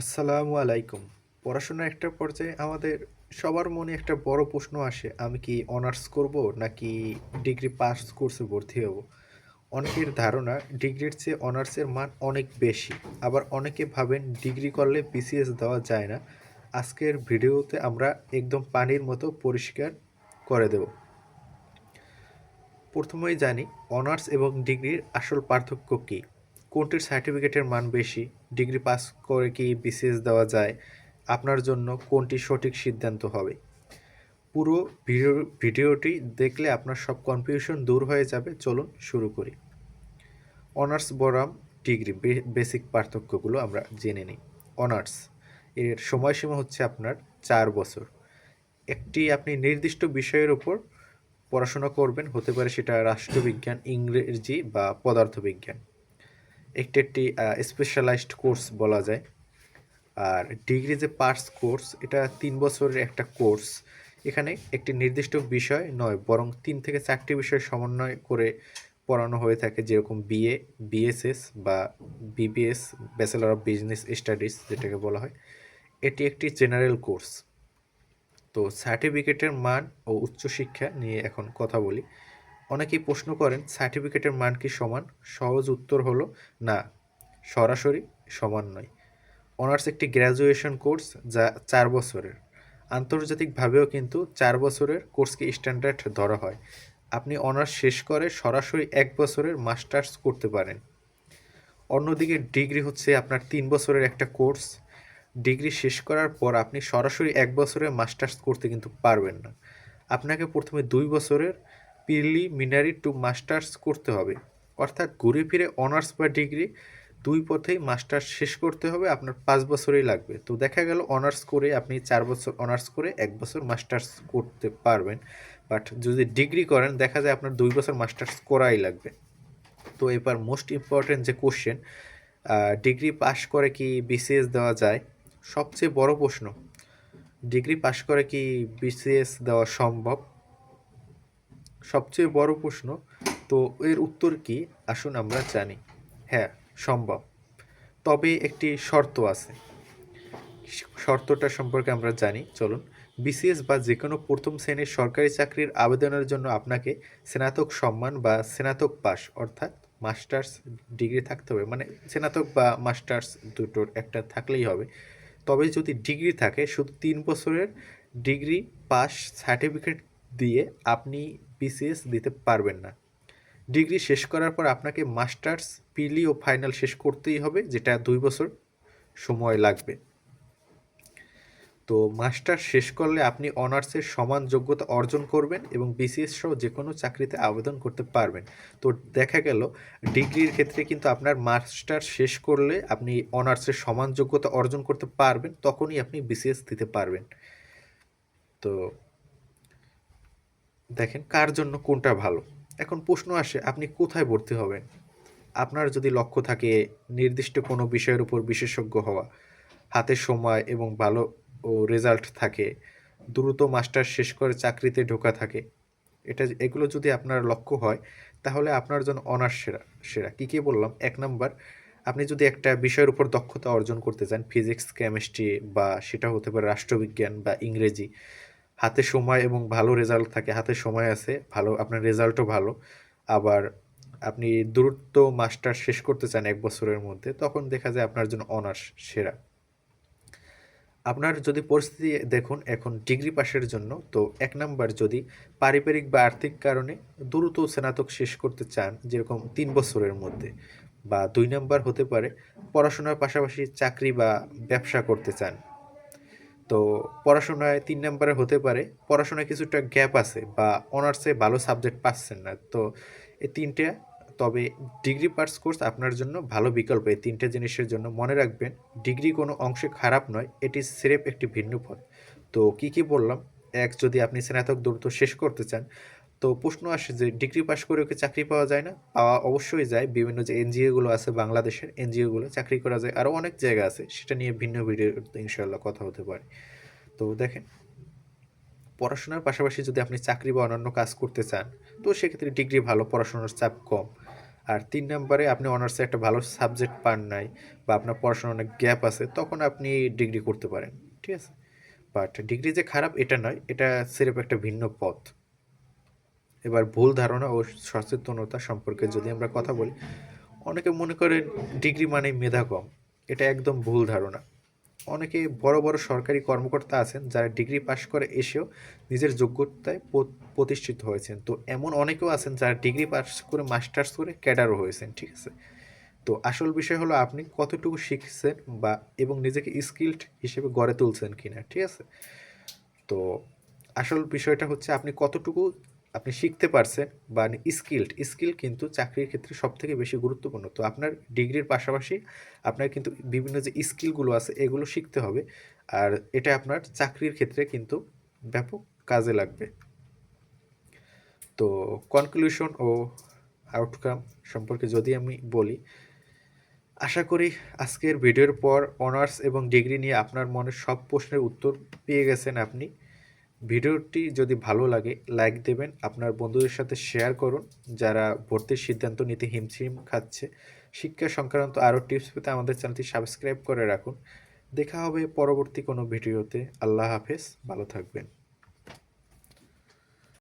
আসসালামু আলাইকুম। পড়াশোনার একটা পর্যায়ে আমাদের সবার মনে একটা বড় প্রশ্ন আসে, আমি কি অনার্স করব নাকি ডিগ্রি পাস কোর্সে ভর্তি হব? অনেকের ধারণা ডিগ্রির চেয়ে অনার্সের মান অনেক বেশি, আবার অনেকে ভাবেন ডিগ্রি করলে বিসিএস দেওয়া যায় না। আজকের ভিডিওতে আমরা একদম পানির মতো পরিষ্কার করে দেব। প্রথমেই জানি অনার্স এবং ডিগ্রির আসল পার্থক্য কী। কোনটির সার্টিফিকেটের মান বেশি? ডিগ্রি পাস করে কি বিসিএস দেওয়া যায়? আপনার জন্য কোনটি সঠিক সিদ্ধান্ত হবে? পুরো ভিডিও, ভিডিওটি দেখলে আপনার সব কনফিউশন দূর হয়ে যাবে। চলুন শুরু করি। অনার্স বরাম ডিগ্রি বেসিক পার্থক্যগুলো আমরা জেনে নিই। অনার্স এর সময়সীমা হচ্ছে আপনার চার বছর। একটি আপনি নির্দিষ্ট বিষয়ের উপর পড়াশোনা করবেন, হতে পারে সেটা রাষ্ট্রবিজ্ঞান, ইংরেজি বা পদার্থবিজ্ঞান। একটি একটি স্পেশালাইজড কোর্স বলা যায়। আর ডিগ্রি যে পার্স কোর্স এটা তিন বছরের একটা কোর্স এখানে একটি নির্দিষ্ট বিষয় নয়, বরং তিন থেকে চারটি বিষয় সমন্বয় করে পড়ানো হয়ে থাকে, যেরকম বিএ বিএসএস বা BBS bachelor of business studies যেটাকে বলা হয়। এটি একটি জেনারেল কোর্স তো সার্টিফিকেটের মান ও উচ্চশিক্ষা নিয়ে এখন কথা বলি। অনেকেই প্রশ্ন করেন, সার্টিফিকেটের মান কি সমান? সহজ উত্তর হলো, না, সরাসরি সমান নয়। অনার্স একটি গ্র্যাজুয়েশন কোর্স যা চার বছরের। আন্তর্জাতিকভাবেও কিন্তু চার বছরের কোর্সকে স্ট্যান্ডার্ড ধরা হয়। আপনি অনার্স শেষ করে সরাসরি এক বছরের মাস্টার্স করতে পারেন। অন্যদিকে ডিগ্রি হচ্ছে আপনার তিন বছরের একটা কোর্স। ডিগ্রি শেষ করার পর আপনি সরাসরি এক বছরের মাস্টার্স করতে কিন্তু পারবেন না। আপনাকে প্রথমে দুই বছরের প্রিলিমিনারি টু মাস্টার্স করতে হবে। অর্থাৎ ঘুরে ফিরে অনার্স বা ডিগ্রি দুই পথেই মাস্টার্স শেষ করতে হবে, আপনার পাঁচ বছরই লাগবে। তো দেখা গেল অনার্স করে আপনি চার বছর অনার্স করে এক বছর মাস্টার্স করতে পারবেন। বাট যদি ডিগ্রি করেন, দেখা যায় আপনার দুই বছর মাস্টার্স করাই লাগবে। তো এবার মোস্ট ইম্পর্টেন্ট যে কোশ্চেন ডিগ্রি পাশ করে কি বিসিএস দেওয়া যায়? সবচেয়ে বড় প্রশ্ন, ডিগ্রি পাশ করে কি বিসিএস দেওয়া সম্ভব? সবচেয়ে বড় প্রশ্ন, তো এর উত্তর কি? আসুন আমরা জানি। হ্যাঁ সম্ভব। তবে একটি শর্ত আছে। শর্তটা সম্পর্কে আমরা জানি। চলুন। বিসিএস বা যে কোনো প্রথম শ্রেণির সরকারি চাকরির আবেদনের জন্য আপনাকে স্নাতক সম্মান বা স্নাতক পাস অর্থাৎ মাস্টার্স ডিগ্রি থাকতে হবে। মানে স্নাতক বা মাস্টার্স দুটোর একটা থাকলেই হবে। তবে যদি ডিগ্রি থাকে, শুধু তিন বছরের ডিগ্রি পাস সার্টিফিকেট দিয়ে আপনি বিসিএস দিতে পারবেন না। ডিগ্রি শেষ করার পর আপনাকে মাস্টার্স পিলি ও ফাইনাল শেষ করতেই হবে, যেটা দুই বছর সময় লাগবে। তো মাস্টার শেষ করলে আপনি অনার্সের সমান যোগ্যতা অর্জন করবেন এবং বিসিএস সহ যে কোনো চাকরিতে আবেদন করতে পারবেন। তো দেখা গেল, ডিগ্রির ক্ষেত্রে কিন্তু আপনার মাস্টার শেষ করলে আপনি অনার্সের সমান যোগ্যতা অর্জন করতে পারবেন, তখনই আপনি বিসিএস দিতে পারবেন। তো দেখেন, কার জন্য কোনটা ভালো? এখন প্রশ্ন আসে, আপনি কোথায় ভর্তি হবেন? আপনার যদি লক্ষ্য থাকে নির্দিষ্ট কোনো বিষয়ের উপর বিশেষজ্ঞ হওয়া, হাতে সময় এবং ভালো ও রেজাল্ট থাকে, দ্রুত মাস্টার শেষ করে চাকরিতে ঢোকা থাকে, এটা এগুলো যদি আপনার লক্ষ্য হয়, তাহলে আপনার জন্য অনার্স সেরা সেরা। কী কী বললাম? এক নম্বর, আপনি যদি একটা বিষয়ের উপর দক্ষতা অর্জন করতে চান ফিজিক্স কেমিস্ট্রি বা সেটা হতে পারে রাষ্ট্রবিজ্ঞান বা ইংরেজি হাতে সময় এবং ভালো রেজাল্ট থাকে, হাতে সময় আছে, ভালো, আপনার রেজাল্টও ভালো। আবার আপনি দ্রুত মাস্টার শেষ করতে চান এক বছরের মধ্যে, তখন দেখা যায় আপনার জন্য অনার্স সেরা। আপনার যদি পরিস্থিতি দেখুন, এখন ডিগ্রি পাশের জন্য, তো এক নাম্বার যদি পারিবারিক বা আর্থিক কারণে দ্রুত স্নাতক শেষ করতে চান, যেরকম তিন বছরের মধ্যে, বা দুই নাম্বার হতে পারে, পড়াশোনার পাশাপাশি চাকরি বা ব্যবসা করতে চান তো পড়াশোনায় তিন নাম্বারে হতে পারে। পড়াশোনায় কিছুটা গ্যাপ আছে বা অনার্সে ভালো সাবজেক্ট পাচ্ছেন না। তো এই তিনটে, তবে ডিগ্রি পার্স কোর্স আপনার জন্য ভালো বিকল্প। এই তিনটে জিনিসের জন্য মনে রাখবেন, ডিগ্রি কোনো অংশে খারাপ নয়, এটি স্রেফ একটি ভিন্ন পথ। তো কি কি বললাম? এক, যদি আপনি স্নাতক দ্রুত শেষ করতে চান তো প্রশ্ন আসে যে ডিগ্রি পাস করে কি চাকরি পাওয়া যায় না? পাওয়া অবশ্যই যায়। বিভিন্ন যে এনজিওগুলো আছে, বাংলাদেশের এনজিওগুলো চাকরি করা যায়। আরও অনেক জায়গা আছে। সেটা নিয়ে ভিন্ন ভিডিও ইনশাল্লাহ কথা হতে পারে। তো দেখেন, পড়াশোনার পাশাপাশি যদি আপনি চাকরি বা অন্যান্য কাজ করতে চান, তো সেক্ষেত্রে ডিগ্রি ভালো, পড়াশোনার চাপ কম। আর তিন নম্বরে আপনি অনার্সে একটা ভালো সাবজেক্ট পান নাই বা আপনার পড়াশোনার অনেক গ্যাপ আছে, তখন আপনি ডিগ্রি করতে পারেন। ঠিক আছে? বাট ডিগ্রি যে খারাপ, এটা নয়। এটা সিরেপ একটা ভিন্ন পথ। এবার ভুল ধারণা ও সচেতনতা সম্পর্কে যদি আমরা কথা বলি, অনেকে মনে করে ডিগ্রি মানে মেধা কম এটা একদম ভুল ধারণা। অনেকে বড় বড় সরকারি কর্মকর্তা আছেন যারা ডিগ্রি পাশ করে এসেও নিজের যোগ্যতায় প্রতিষ্ঠিত হয়েছেন। তো এমন অনেকেও আছেন যারা ডিগ্রি পাস করে, মাস্টার্স করে ক্যাডারও হয়েছেন, ঠিক আছে? তো আসল বিষয় হলো আপনি কতটুকু শিখছেন বা, এবং নিজেকে স্কিল্ড হিসেবে গড়ে তুলছেন কিনা, ঠিক আছে? তো আসল বিষয়টা হচ্ছে আপনি কতটুকু আপনি শিখতে পারছেন বা স্কিল্ড স্কিল কিন্তু চাকরির ক্ষেত্রে সব থেকে বেশি গুরুত্বপূর্ণ। তো আপনার ডিগ্রির পাশাপাশি আপনার কিন্তু বিভিন্ন যে স্কিলগুলো আছে, এগুলো শিখতে হবে। আর এটা আপনার চাকরির ক্ষেত্রে কিন্তু ব্যাপক কাজে লাগবে। তো কনক্লুশন ও আউটকাম সম্পর্কে যদি আমি বলি, আশা করি আজকের ভিডিওর পর অনার্স এবং ডিগ্রি নিয়ে আপনার মনে সব প্রশ্নের উত্তর পেয়ে গেছেন আপনি। ভিডিওটি যদি ভালো লাগে লাইক দেবেন। আপনার বন্ধুদের সাথে শেয়ার করুন। যারা ভর্তির সিদ্ধান্ত নিতে হিমশিম খাচ্ছে, শিক্ষা সংক্রান্ত আরও টিপস পেতে আমাদের চ্যানেলটি সাবস্ক্রাইব করে রাখুন। দেখা হবে পরবর্তী কোনো ভিডিওতে। আল্লাহ হাফেজ। ভালো থাকবেন।